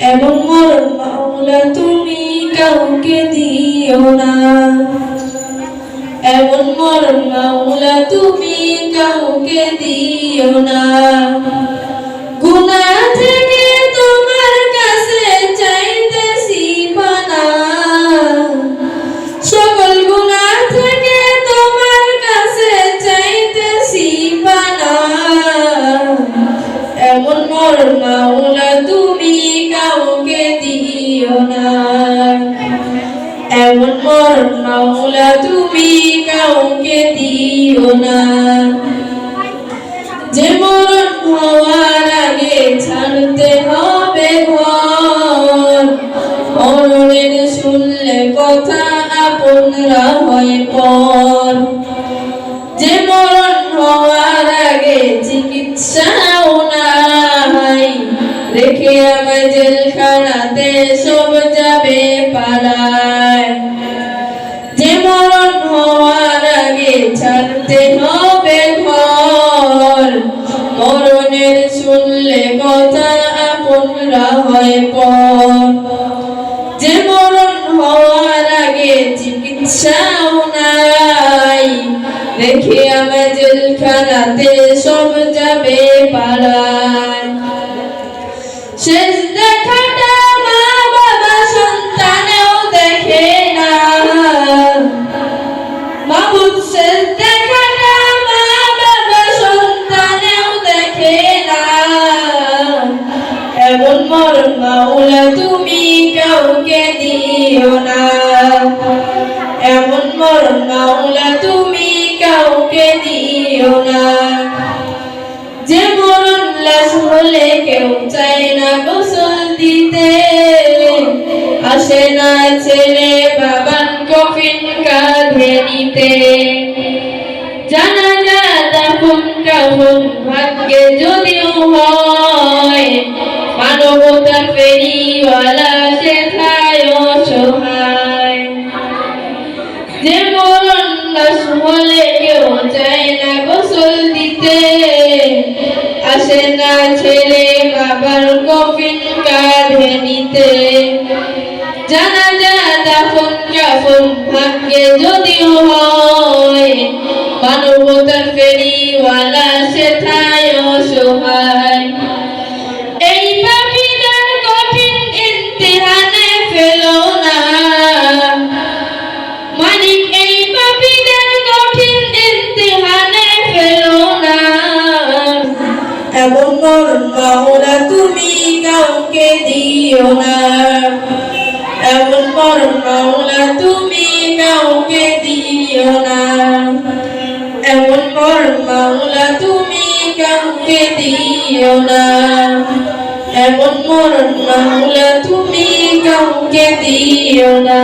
এমন মরণ তুমি কাউকে দিও না। এমন মরণ মাওলা তুমি কাউকে দিও না। মরণ মাওলা, তুমি কাউকে দিও না। এমন মরণ মাওলা, তুমি কাউকে দিও না। যে মরণ হওয়ার আগে ছাড়তে হবে ঘর মরণের শুনলে কথা আপনরা হয় পর। ঘর মরণের হয় হওয়ার আগে চিকিৎসাও নাই দেখে আমার জেলখানাতে সব যাবে পালায় তুমি কাউকে দিও না। এমন মরণ মাওলা তুমি কাউকে দিও না। যে মরণ লাশ হলে কেউ চায় না গোসল দিতে। আসে না ছেলে সে থায় অসহায় যে মরণ লাশ হলে কেউ চায় না গোসল দিতে। আসে না ছেলে বাবার কফিন কাঁধে নিতে। জানা যা দাফন ভাগ্যে যদিও হয়, মানবতার ফেরিওয়ালা সে থায় অসহায় মরণ মাওলা তুমি কাউকে দিও না। এমন মরণ মাওলা তুমি কাউকে দিও না। এমন মরণ মাওলা তুমি কাউকে দিও না। এমন মরণ মাওলা তুমি কাউকে দিও না।